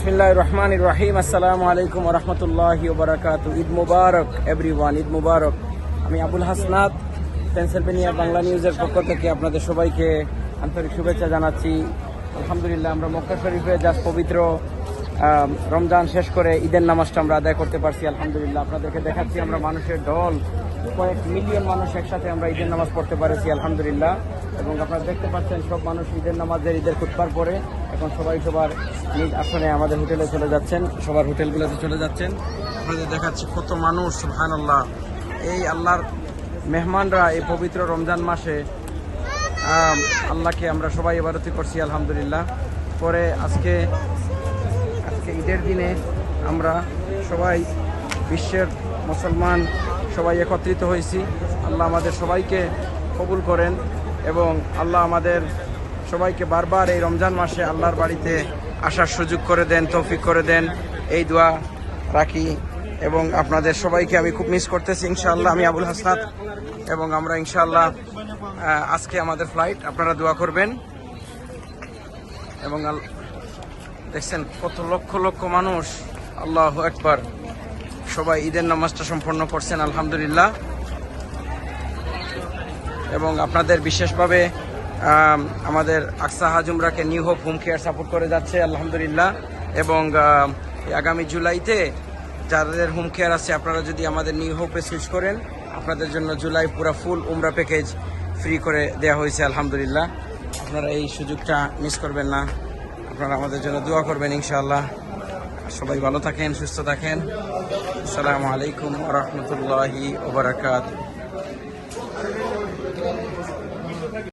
বিসমিল্লাহ রহমান রাহিম। আসসালামু আলাইকুম রহমতুল্লাহি ওবরাকাত ঈদ মুবারক এভরিওয়ান ঈদ মুবারক। আমি আবুল হাসনাত পেনসিলভেনিয়া বাংলা নিউজের পক্ষ থেকে আপনাদের সবাইকে আন্তরিক শুভেচ্ছা জানাচ্ছি। আলহামদুলিল্লাহ, আমরা মক্কা শরীফে যা পবিত্র রমজান শেষ করে ঈদের নামাজটা আমরা আদায় করতে পারছি। আলহামদুলিল্লাহ, আপনাদেরকে দেখাচ্ছি আমরা মানুষের ঢল কয়েক মিলিয়ন মানুষ একসাথে আমরা ঈদের নামাজ পড়তে পারেছি, আলহামদুলিল্লাহ। এবং আপনারা দেখতে পাচ্ছেন, সব মানুষ ঈদের নামাজের ঈদের খুতবার পরে এখন সবাই সবার নিজ আসনে আমাদের হোটেলে চলে যাচ্ছেন, সবার হোটেলগুলোতে চলে যাচ্ছেন। আপনাদের দেখাচ্ছি কত মানুষ ভান আল্লাহ এই আল্লাহর মেহমানরা এই পবিত্র রমজান মাসে আল্লাহকে আমরা সবাই এবারতি করছি, আলহামদুলিল্লাহ। পরে আজকে আজকে ঈদের দিনে আমরা সবাই বিশ্বের মুসলমান সবাই একত্রিত হয়েছি। আল্লাহ আমাদের সবাইকে কবুল করেন। এবং আল্লাহ আমাদের সবাইকে বারবার এই রমজান মাসে আল্লাহর বাড়িতে আসার সুযোগ করে দেন, তৌফিক করে দেন। এই দোয়া রাখি এবং আপনাদের সবাইকে আমি খুব মিস করতেছি, ইনশাআল্লাহ, আমি আবুল হাসনাত এবং আমরা ইনশাআল্লাহ আজকে আমাদের ফ্লাইট আপনারা দোয়া করবেন। এবং দেখছেন কত লক্ষ লক্ষ মানুষ, আল্লাহ একবার সবাই ঈদের নামাজটা সম্পন্ন করছেন, আলহামদুলিল্লাহ। এবং আপনাদের বিশেষভাবে আমাদের আকসা হাজুমরাকে new hope home care support করে যাচ্ছে, আলহামদুলিল্লাহ। এবং আগামী জুলাইতে যাদের হোম কেয়ার আছে, আপনারা যদি আমাদের নিউ হোপে সুইচ করেন, আপনাদের জন্য জুলাই পুরা ফুল উমরা প্যাকেজ ফ্রি করে দেওয়া হয়েছে, আলহামদুলিল্লাহ। আপনারা এই সুযোগটা মিস করবেন না। আপনারা আমাদের জন্য দোয়া করবেন, ইনশাআল্লাহ। সবাই ভালো থাকেন, সুস্থ থাকেন। আসসালামু আলাইকুম রহমতুল্লাহি ওবরাকাত